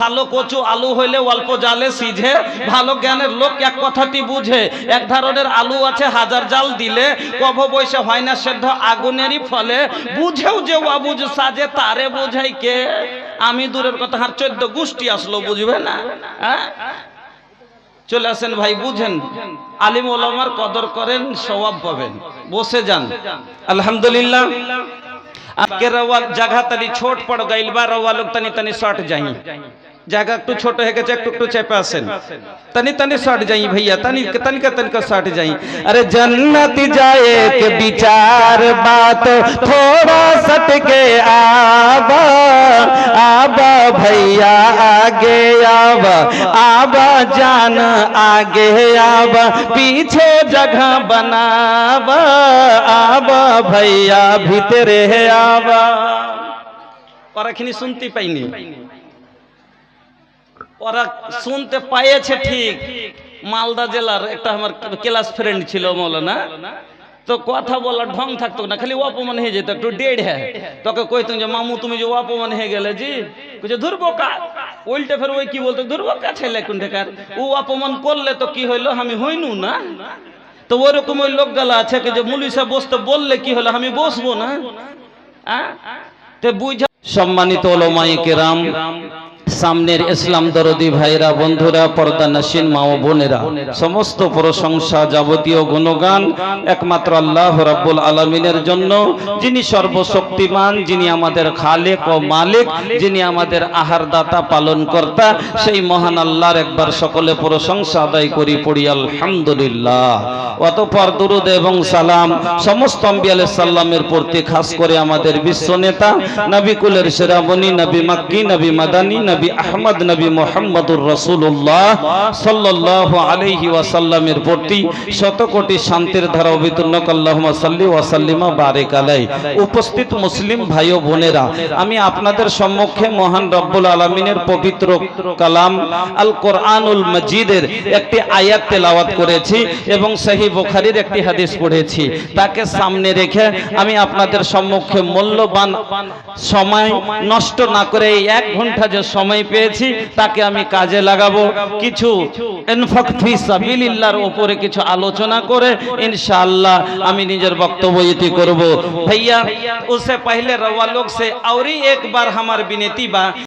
ভালো কচু আলু হইলে অল্প জালে সিঝে ভালো জ্ঞানের লোক এক কথাটি বুঝে এক ধরনের আলু আছে হাজার জাল দিলে কভ বৈশে হয় না সেদ্ধ আগুনেরই ফলে বুঝেও যে অবুঝ সাজে তারে বোঝাই কে আমি দূরের কথা আর চোদ্দ গোষ্ঠী আসলো বুঝবে না হ্যাঁ চলে আসেন ভাই বুঝেন আলিম ওলামার কদর করেন সওয়াব পাবেন বসে যান আলহামদুলিল্লাহ आपके रवा जगह तनी छोट पड़ गइल बा रवा लोग तनी तनी शॉर्ट जाई जगह একটু ছোট হয়ে গেছে একটু একটু চেপে আসেন तनी तनी शॉर्ट जाई भैया तनी तनी का तनी का शॉर्ट जाई अरे जन्नत जाए के विचार बात थोड़ा सट के आबा आबा भैया आगे आबा आबा जान आगे आबा पीछे जगह बनाबा आबा भैया भीतरे आबा ওরা খিনি শুনতে পাইনি ওরা শুনতে পাইছে ঠিক। মালদা জেলার একটা আমার ক্লাস ফ্রেন্ড ছিল মৌলানা। তো কথা বলার ঢং থাকতো না, খালি অপমান হয়ে যেত, একটু ডেড় হ্যাঁ। তোকে কইতো যে, মামু, তুমি যে অপমান হয়ে গেলে জি, কইছে ধরবো কা উল্টে ফের ওই কি বলতো ধরবো কা ছেলে কুন্ডেকার ও অপমান করলে তো কি হইল, আমি হইনু না? তো ওরকম ওই লোকগুলা আছে কি যে, মুলি সাহেব বসতে বললে কি হলো, আমি বসবো না? আ? তে বুঝা সম্মানিত ওলমাই কেরাম সামনের ইসলাম দরদি ভাইরা, বন্ধুরা, পর্দা নাসিন মা ও বোনেরা, সমস্ত প্রশংসা যাবতীয় গুণগান একমাত্র আল্লাহ রাব্বুল আলমিনের জন্য, যিনি সর্বশক্তিমান, যিনি আমাদের খালেক ও মালিক, যিনি আমাদের আহার দাতা পালন কর্তা সেই মহান আল্লাহর একবার সকলে প্রশংসা আদায় করি, পড়ি আলহামদুলিল্লাহ। অতপর দুরুদ এবং সালাম সমস্ত আম্বিয়া আলাইহিস সাল্লামের প্রতি, খাস করে আমাদের বিশ্ব নেতা, নবী কুলের সেরাবনি, নবী মাক্কি, নবী মাদানী, নবী আহমদ নবী মোহাম্মদুর রসুল্লাহ সাল্লাল্লাহু আলাইহি ওয়াসাল্লামের প্রতি শত কোটি শান্তির ধারা অবিতুন্ন আল্লাহুম্মা সাল্লি ওয়া সাল্লিমা বারিক আলাই উপস্থিত মুসলিম ভাই ও বোনেরা, আমি আপনাদের সম্মুখে মহান রব্বুল আলামিনের পবিত্র কালাম আল কোরআনুল মজিদের একটি আয়াত তেলাওয়াত করেছি এবং সহি বুখারীর একটি হাদিস পড়েছি। তাকে সামনে রেখে আমি আপনাদের সম্মুখে মূল্যবান সময় নষ্ট না করে এই এক ঘণ্টা যে সময় পেয়েছি তাকে আমি কাজে লাগাবো কিছু ইনফাক ফি সাবিলিল্লাহর উপরে কিছু আলোচনা করে ইনশাআল্লাহ আমি নিজের বক্তব্য ইতি করব भैया उससे पहले रवा लोग से और ही एक बार हमार विनती बा